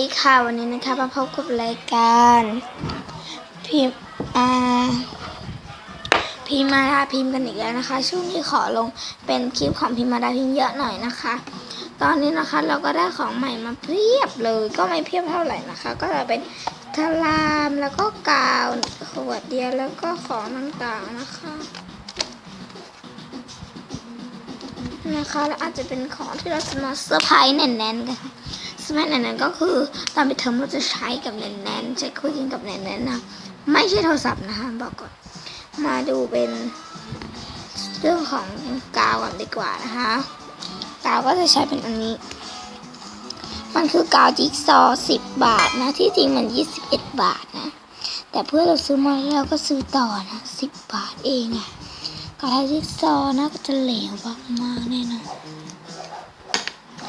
สวัสดีค่ะวันนี้นะคะมาพบกับรายการพิมพ์อ่าพิมมาดาพิมพ์กันอีกแล้วนะคะ ช่วงนี้ขอลงเป็นคลิปของพิมมาดาพิมพ์เยอะหน่อยนะคะ ตอนนี้นะคะเราก็ได้ของใหม่มาเพียบเลยก็ไม่เพียบเท่าไหร่นะคะ ก็จะเป็นทลามแล้วก็กาวขวดเดียวแล้วก็ของต่างๆนะคะนะคะแล้วอาจจะเป็นของที่เราจะมาเซอร์ไพรส์แน่นๆกัน ค่ะเซอร์ไพรส์แนนก็คือตอนไปเทอมเราจะใช้กับแน่นๆใช้คุยกันกับแน่นๆนะไม่ใช่โทรศัพท์นะคะบอกก่อนมาดูเป็นเรื่องของกาวกันดีกว่านะคะกาวก็จะใช้เป็นอันนี้ มันคือกาวจิ๊กซอว์10บาทนะ ที่จริงมัน21บเอ็ดบาทนะ แต่เพื่อเราซื้อมาแล้วก็ซื้อต่อนะ10บบาทเองอะกระทะจิ๊กซอนะก็จะเหลวมากๆแน่นอน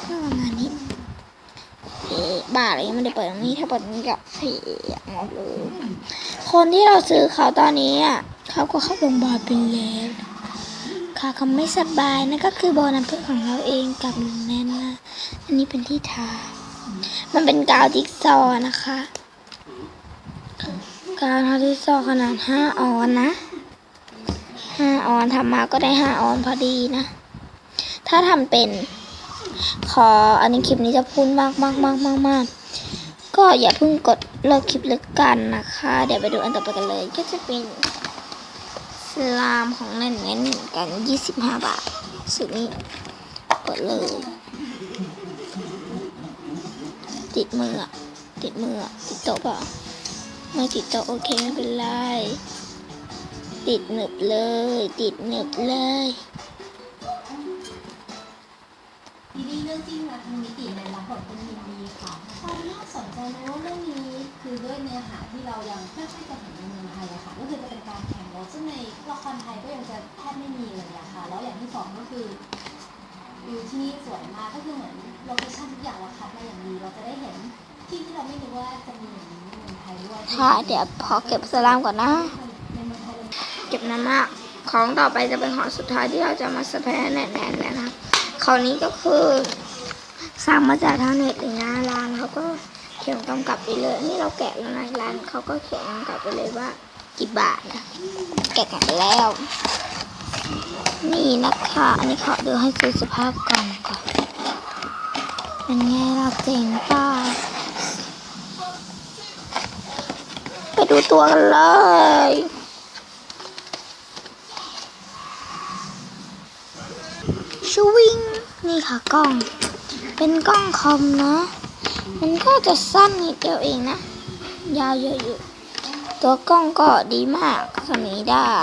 ก็ประมาณนี้เอ๊ะ บ้าเลยยังไม่ได้เปิดตรงนี้ถ้าเปิดตรงนี้ก็เสียหมดเลยคนที่เราซื้อเขาตอนนี้อะเขาก็เข้าโรงพยาบาลไปแล้วค่ะเขาไม่สบายนะก็คือโบนัสเพื่อของเราเองกับลุงแน่นนะอันนี้เป็นที่ทา มันเป็นกาวจิ๊กซอนะคะกาวทาจิ๊กซอขนาด5ออนนะห้าออนทำมาก็ได้ห้าออนพอดีนะ ถ้าทำเป็น ขออันนี้คลิปนี้จะพูดมากมากมากมากมากก็อย่าเพิ่งกดเลิกคลิปเลิกกันนะคะ เดี๋ยวไปดูอันต่อไปกันเลย ก็จะเป็นสลามของเน่นเน่นกัน 25 บาทสุดนี้กดเลย ติดมืออะติดมืออะติดโต๊ะเปล่าไม่ติดโต๊ะโอเคไม่เป็นไรติดหนึบเลย ติดหนึบเลย ทีนี้เรื่องจริงนะทางนิติในรับบทเป็นยินดีค่ะความน่าสนใจนะว่าเรื่องนี้คือด้วยเนื้อหาที่เรายังไม่ค่อยจะเห็นในเมืองไทยอะค่ะก็คือจะเป็นการแข่งรถซึ่งในละครไทยก็ยังจะแทบไม่มีเลยอะค่ะแล้วอย่างที่สองก็คือวิวที่นี่สวยมากก็คือเหมือนโลเคชั่นทุกอย่างเราคัดมาอย่างดีเราจะได้เห็นที่ที่เราไม่รู้ว่าจะมีอย่างนี้ในเมืองไทยด้วยค่ะเดี๋ยวพอเก็บสลามก่อนนะ ในเมืองไทยเราเก็บนานมากของต่อไปจะเป็นของสุดท้ายที่เราจะมาสแพรแน่นๆแล้วนะ คราวนี้ก็คือสั่งมาจากทางเน็ตเลยนะร้านเขาก็เขียนกำกับไปเลย นี่เราแกะแล้วนะร้านเขาก็เขียนกำกับไปเลยว่ากี่บาทนะแกะกันไปแล้ว นี่นะคะ อันนี้ขอดูให้ดูสภาพกล่องก่อนเป็นไงเราเจ๋งป่ะไปดูตัวกันเลยชวิง นี่ค่ะกล้อง เป็นกล้องคอมนะ มันก็จะสั้นนิดเดียวเองนะ ยาวเยอะอยู่ ตัวกล้องก็ดีมากทำอย่างนี้ได้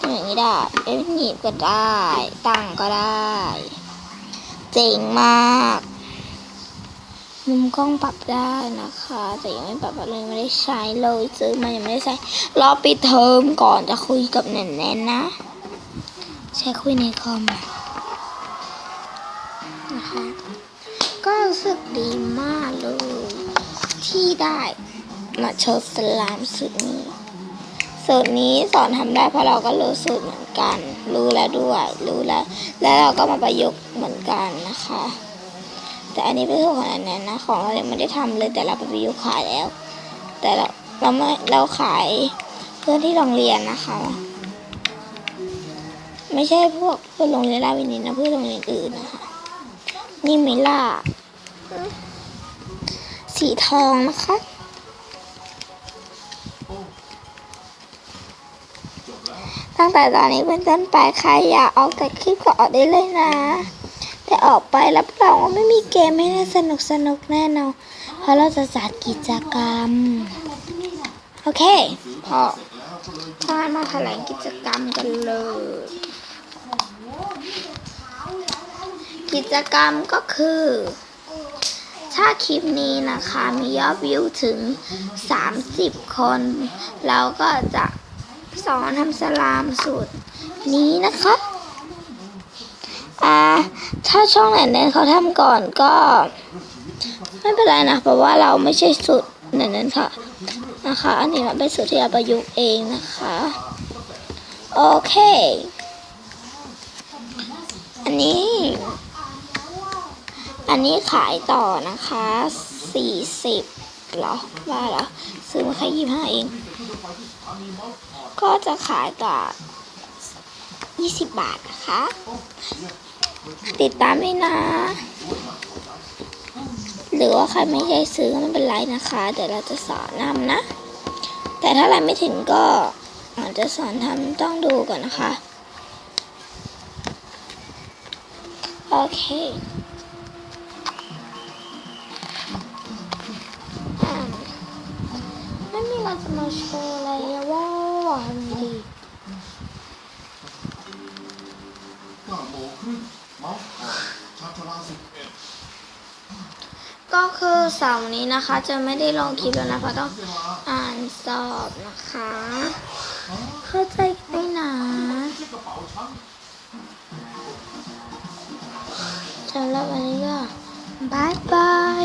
ทำอย่างนี้ได้เอ้ยหนีบก็ได้ ตั้งก็ได้ เจ๋งมากมุมกล้องปรับได้นะคะ แต่ยังไม่ปรับอะไรไม่ได้ใช้เลยซื้อมายังไม่ได้ใช้รอปิดเทอมก่อนจะคุยกับแน่นๆนะ ใช้คุยในคอม นะคะ ก็รู้สึกดีมากเลย ที่ได้มาโชว์สลามสูตรนี้สูตรนี้สอนทำได้เพราะเราก็รู้สูตรเหมือนกัน รู้แล้วด้วย รู้แล้ว แล้วเราก็มาประยุกต์เหมือนกันนะคะ แต่อันนี้เป็นสูตรของอันนั้นนะ ของเรายังไม่ได้ทำเลยแต่เราไปประยุกต์ขายแล้ว แต่เราเราไม่เราขายเพื่อนที่โรงเรียนนะคะ ไม่ใช่พวกเพื่อนโรงเรียนราวินิตนะเพื่อนโรงเรียนอื่นนะคะ นี่ไหมล่าสีทองนะคะตั้งแต่ตอนนี้เป็นต้นไปใครอยากออกจากคลิปก็ออกได้เลยนะ แต่ออกไปรับรองว่าไม่มีเกมให้ได้สนุกสนุกแน่นอน เพราะเราจะจัดกิจกรรม โอเค พอถ้ามาแถลงกิจกรรมกันเลย กิจกรรมก็คือ ถ้าคลิปนี้นะคะมียอดวิวถึง 30 คน เราก็จะสอนทำสลามสูตรนี้นะคะอ่าถ้าช่องไหนเน้นเขาทำก่อนก็ ไม่เป็นไรนะ เพราะว่าเราไม่ใช่สูตรนั้นค่ะนะคะ อันนี้มันเป็นสูตรที่เราประยุกต์เองนะคะ โอเค อันนี้ อันนี้ขายต่อนะคะสี่สิบหรอว่าหรอ ซื้อมาแค่ยี่ห้าเอง ก็จะขายต่อยี่สิบบาทนะคะ ติดตามด้วยนะ หรือว่าใครไม่ได้ซื้อก็ไม่เป็นไรนะคะ เดี๋ยวเราจะสอนนำนะ แต่ถ้าอะไรไม่ถึงก็อาจจะสอนทำต้องดูก่อนนะคะ โอเค เราจะมาโชว์อะไรอะว่าดีเก้าโมงครึ่งเมาส์ชาชลาสิบเอ็ดก็คือเสาร์นี้นะคะ จะไม่ได้ลงคลิปแล้วนะเพราะต้องอ่านสอบนะคะ เข้าใจไหมนะเช็คกระเป๋าฉันสำหรับวันนี้ก็บายบาย